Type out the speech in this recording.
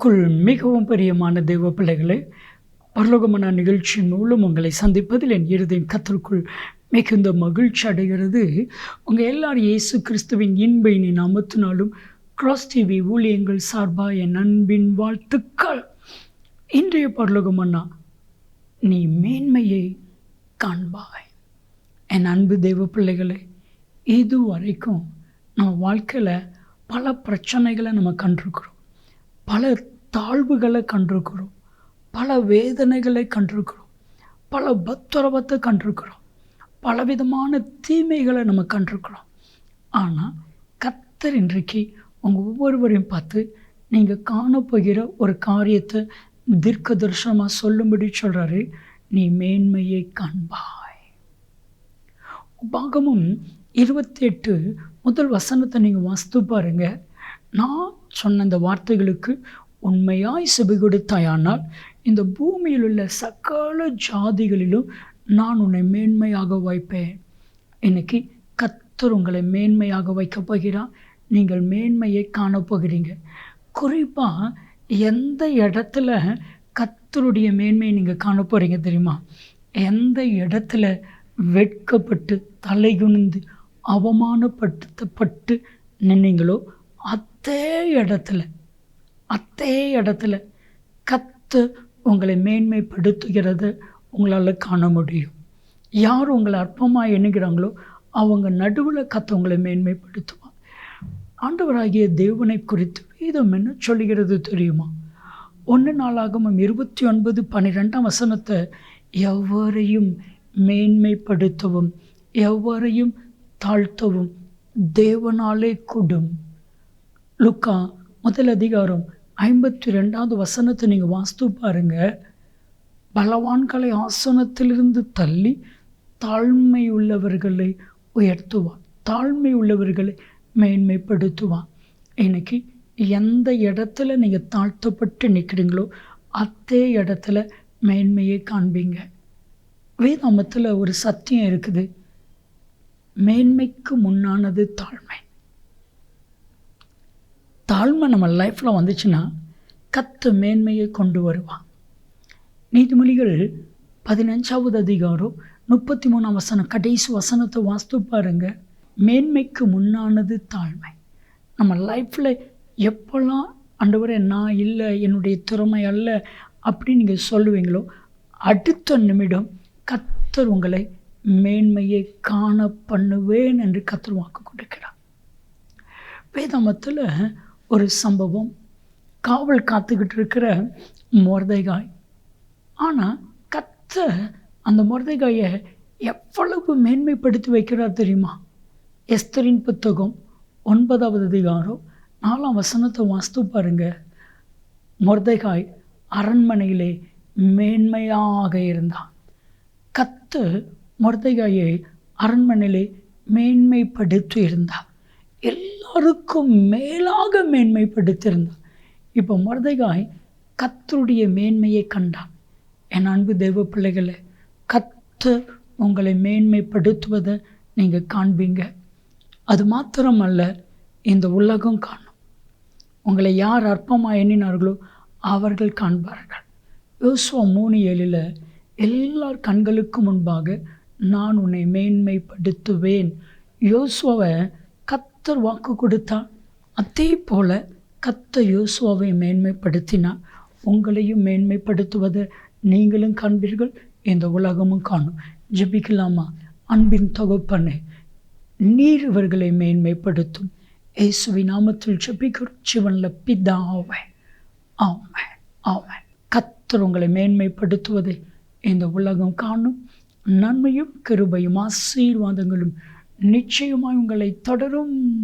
கிறிஸ்துக்குள் மிகவும் பிரியமான தெய்வ பிள்ளைகளே பரலோகமான நிகழ்ச்சி மூலம் உங்களை சந்திப்பதில் என் இருதயம் கத்தருக்குள் மிகுந்த மகிழ்ச்சி அடைகிறது. உங்கள் எல்லாரும் இயேசு கிறிஸ்துவின் இன்பை நீ நாமத்தினாலும் கிராஸ் டிவி ஊழியங்கள் சார்பாக என் அன்பின் வாழ்த்துக்கள். இன்றைய பரலோகமன்னா நீ மேன்மையை காண்பாய். என் அன்பு தெய்வ பிள்ளைகளே இது வரைக்கும் நம்ம வாழ்க்கையில் பல பிரச்சனைகளை நம்ம கண்டிருக்கிறோம். பல தாழ்வுகளை கண்டிருக்கிறோம். பல வேதனைகளை கண்டிருக்கிறோம். பல பத்துரவத்தை கண்டிருக்கிறோம். பலவிதமான தீமைகளை நம்ம கண்டிருக்கிறோம். ஆனால் கத்தர் இன்றைக்கு உங்கள் ஒவ்வொருவரையும் பார்த்து நீங்கள் காணப்போகிற ஒரு காரியத்தை தீர்க்க தரிசனமாக சொல்லும்படி சொல்கிறாரு நீ மேன்மையை காண்பாய். உபாகமும் இருபத்தி எட்டு முதல் வசனத்தை நீங்கள் வாஸ்து பாருங்கள் நான் சொன்ன இந்த வார்த்தைகளுக்கு உண்மையாய் செவி கொடுத்தாயானால் இந்த பூமியில் உள்ள சகல ஜாதிகளிலும் நான் உன்னை மேன்மையாக வைப்பேன். இன்னைக்கு கத்தர் உங்களை மேன்மையாக வைக்கப் போகிறார். நீங்கள் மேன்மையை காணப்போகிறீங்க குறிப்பாக எந்த இடத்துல கத்தருடைய மேன்மையை நீங்கள் காண போகிறீங்க தெரியுமா? எந்த இடத்துல வெட்கப்பட்டு தலைகுனிந்து அவமானப்படுத்தப்பட்டு நின்னீங்களோ அதே இடத்துல அதே இடத்துல கத்து உங்களை மேன்மைப்படுத்துகிறத உங்களால் காண முடியும். யார் உங்களை அற்பமாக எண்ணுகிறாங்களோ அவங்க நடுவில் கத்த உங்களை ஆண்டவராகிய தேவனை குறித்து வேதம் என்ன சொல்லுகிறது தெரியுமா? ஒன்று நாளாகவும் இருபத்தி ஒன்பது பன்னிரெண்டாம் வசனத்தை எவரையும் மேன்மைப்படுத்தவும் எவரையும் தாழ்த்தவும் தேவனாலே கூடும். லுக்கா முதல் அதிகாரம் ஐம்பத்தி ரெண்டாவது வசனத்தை நீங்கள் வாஸ்து பாருங்க. பலவான்களை ஆசனத்திலிருந்து தள்ளி தாழ்மை உள்ளவர்களை உயர்த்துவான் தாழ்மை உள்ளவர்களை மேன்மைப்படுத்துவான் இன்னைக்கு எந்த இடத்துல நீங்கள் தாழ்த்தப்பட்டு நிற்கிறீங்களோ அதே இடத்துல மேன்மையை காண்பீங்க. வேதாமத்தில் ஒரு சத்தியம் இருக்குது. மேன்மைக்கு முன்னானது தாழ்மை. தாழ்மை நம்ம லைஃப்பில் வந்துச்சுன்னா கத்த மேன்மையை கொண்டு வருவான். நீதிமொழிகள் பதினஞ்சாவது அதிகாரம் முப்பத்தி மூணாம் வசனம் கடைசி வசனத்தை வாஸ்து பாருங்க. மேன்மைக்கு முன்னானது தாழ்மை. நம்ம லைஃப்பில் எப்போல்லாம் ஆண்டவரே நான் இல்லை என்னுடைய திறமை அல்ல அப்படின்னு நீங்கள் சொல்லுவீங்களோ அடுத்த நிமிடம் கத்தர் உங்களை மேன்மையை காண பண்ணுவேன் என்று கத்தர் வாக்கு கொடுக்கிறார். வேதாமத்தில் ஒரு சம்பவம். காவல் காத்துக்கிட்டு இருக்கிற மொர்தைகாய். ஆனால் கத்த அந்த மொர்தைகாயை எவ்வளவு மேன்மைப்படுத்தி வைக்கிறார் தெரியுமா? எஸ்தரின் புத்தகம் ஒன்பதாவது அதிகாரம் நாலாம் வசனத்தை வாஸ்து பாருங்க. மொர்தைகாய் அரண்மனையிலே மேன்மையாக இருந்தான். கத்து மொர்தைகாயை அரண்மனையிலே மேன்மைப்படுத்தி இருந்தார். எல்லாருக்கும் மேலாக மேன்மைப்படுத்தியிருந்தார். இப்போ மருதகாய் கத்தருடைய மேன்மையை கண்டான். என் அன்பு தெய்வ பிள்ளைகளை கத்து உங்களை மேன்மைப்படுத்துவதை நீங்கள் காண்பீங்க. அது மாத்திரமல்ல இந்த உலகம் காணும். உங்களை யார் அற்பமாக எண்ணினார்களோ அவர்கள் காண்பார்கள். யோசுவா மூணு ஏழில் எல்லார் கண்களுக்கு முன்பாக நான் உன்னை மேன்மைப்படுத்துவேன். யோசுவை கத்தர் வாக்கு கொடுத்தான். அதே போல் கத்த யோசுவாவை மேன்மைப்படுத்தினார். உங்களையும் மேன்மைப்படுத்துவதை நீங்களும் காண்பீர்கள். இந்த உலகமும் காணும். ஜெபிக்கலாமா? அன்பின் தொகுப்பனே நீர் இவர்களை மேன்மைப்படுத்தும். இயேசுவி நாமத்தில் ஜெபிக்கிறோம். சிவனில் பிதாவை. ஆமை ஆமை கத்தர் உங்களை மேன்மைப்படுத்துவதை இந்த உலகம் காணும். நன்மையும் கிருபையும் ஆசீர்வாதங்களும் நிச்சயமாய் உங்களை தொடரும்.